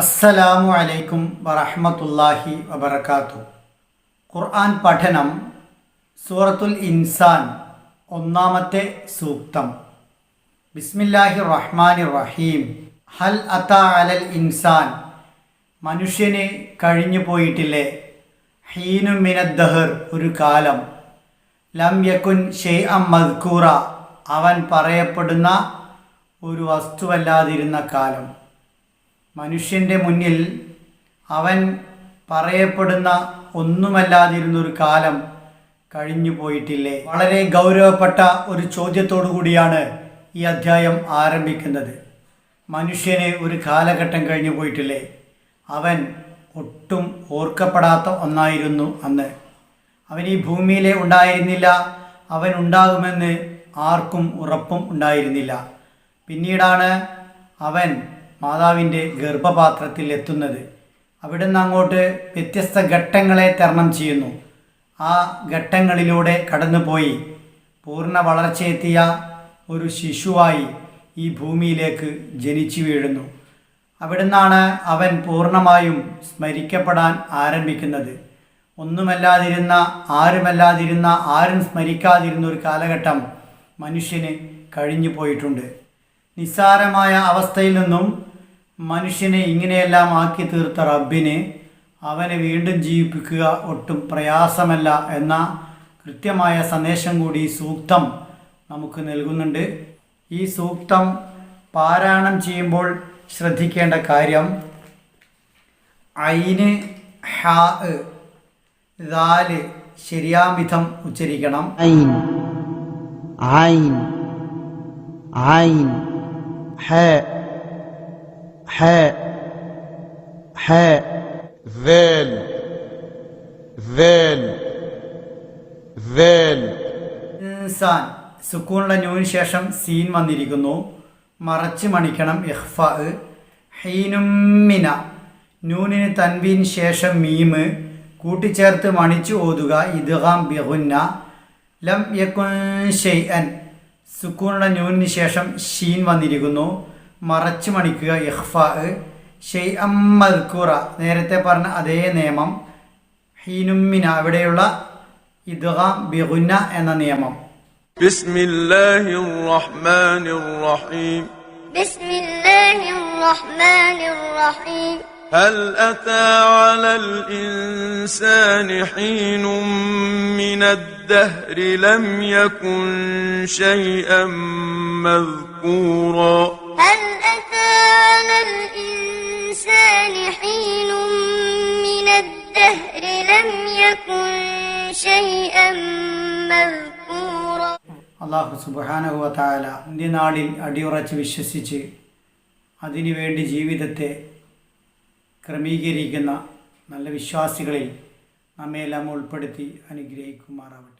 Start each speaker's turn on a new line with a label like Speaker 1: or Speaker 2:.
Speaker 1: അസ്സലാമു അലൈക്കും വറഹമത്തല്ലാഹി വബർക്കാത്തു ഖുർആൻ പഠനം സൂറത്തുൽ ഇൻസാൻ ഒന്നാമത്തെ സൂക്തം. ബിസ്മില്ലാഹി റഹ്മാൻ റഹീം ഹൽ അത്ത അലൽ ഇൻസാൻ. മനുഷ്യന് കഴിഞ്ഞു പോയിട്ടില്ലേ? ഹീനു മിനദ്ദഹർ ഒരു കാലം. ലം യക്കുൻ ഷെയ് അം മദ്കൂറ അവൻ പറയപ്പെടുന്ന ഒരു വസ്തുവല്ലാതിരുന്ന കാലം. മനുഷ്യന്റെ മുന്നിൽ അവൻ പറയപ്പെടുന്ന ഒന്നുമല്ലാതിരുന്നൊരു കാലം കഴിഞ്ഞു പോയിട്ടില്ലേ? വളരെ ഗൗരവപ്പെട്ട ഒരു ചോദ്യത്തോടു കൂടിയാണ് ഈ അധ്യായം ആരംഭിക്കുന്നത്. മനുഷ്യന് ഒരു കാലഘട്ടം കഴിഞ്ഞു പോയിട്ടില്ലേ? അവൻ ഒട്ടും ഓർക്കപ്പെടാത്ത ഒന്നായിരുന്നു അന്ന്. അവൻ ഈ ഭൂമിയിലെ ഉണ്ടായിരുന്നില്ല. അവൻ ഉണ്ടാകുമെന്ന് ആർക്കും ഉറപ്പും ഉണ്ടായിരുന്നില്ല. പിന്നീടാണ് അവൻ മാതാവിന്റെ ഗർഭപാത്രത്തിൽ എത്തുന്നത്. അവിടുന്ന് അങ്ങോട്ട് വ്യത്യസ്ത ഘട്ടങ്ങളെ തരണം ചെയ്യുന്നു. ആ ഘട്ടങ്ങളിലൂടെ കടന്നുപോയി. പൂർണ വളർച്ചയെത്തിയ ഒരു ശിശുവായി ഈ ഭൂമിയിലേക്ക് ജനിച്ചു വീഴുന്നു. അവിടുന്നാണ് അവൻ പൂർണമായും സ്മരിക്കപ്പെടാൻ ആരംഭിക്കുന്നത്. ഒന്നുമല്ലാതിരുന്ന ആരുമല്ലാതിരുന്ന ആരും സ്മരിക്കാതിരുന്ന ഒരു കാലഘട്ടം മനുഷ്യന് കഴിഞ്ഞു പോയിട്ടുണ്ട്. നിസ്സാരമായ അവസ്ഥയിൽ നിന്നും മനുഷ്യനെ ഇങ്ങനെയെല്ലാം ആക്കി തീർത്ത റബ്ബിനെ അവനെ വീണ്ടും ജീവിപ്പിക്കുക ഒട്ടും പ്രയാസമല്ല എന്ന കൃത്യമായ സന്ദേശം കൂടി സൂക്തം നമുക്ക് നൽകുന്നുണ്ട്. ഈ സൂക്തം പാരായണം ചെയ്യുമ്പോൾ ശ്രദ്ധിക്കേണ്ട കാര്യം ഐന് ഹാ ദാൽ ശരിയാമിധം ഉച്ചരിക്കണം.
Speaker 2: ഐൻ ഐൻ ഐൻ حاء حاء حاء
Speaker 3: ذال ذال ذال
Speaker 1: ഇൻസാൻ സുക്കൂണുള്ള നൂന് ശേഷം സീൻ വന്നിരിക്കുന്നു മറച്ച് മണിക്കണം ഇഹ്ഫ ഹീനുമിന നൂനിന് തൻവീൻ ശേഷം മീമ് കൂട്ടിച്ചേർത്ത് മണിച്ചു ഓതുക ഇദ്ഗാം ബിഹുന്ന ലം യക്കുൻ ഷെയ്അൻ സുക്കൂണിന്റെ ന്യൂനിന് ശേഷം ഷീൻ വന്നിരിക്കുന്നു. മറച്ചു മണിക്കുക ഇഹ്ഫാ ഷെയ് അമ്മദ്ഖുറ നേരത്തെ പറഞ്ഞ അതേ നിയമം. ഹീനുമിന അവിടെയുള്ള ഇദ്ഗാം ബിഗുന്ന എന്ന നിയമം.
Speaker 3: ബിസ്മില്ലാഹിർ റഹ്മാനിർ റഹീം. ബിസ്മില്ലാഹിർ
Speaker 4: റഹ്മാൻ الله الرحمن الرحيم
Speaker 3: هل أتى على الإنسان حين من الدهر لم يكن شيئا مذكورا
Speaker 4: هل أتى على الإنسان حين من الدهر لم يكن شيئا مذكورا
Speaker 1: അള്ളാഹു സുബാനഹുവത്തായ അന്ത്യനാളിൽ അടിയുറച്ച് വിശ്വസിച്ച് അതിനുവേണ്ടി ജീവിതത്തെ ക്രമീകരിക്കുന്ന നല്ല വിശ്വാസികളെ നമ്മയെല്ലാം ഉൾപ്പെടുത്തി അനുഗ്രഹിക്കുമാറാവട്ടെ.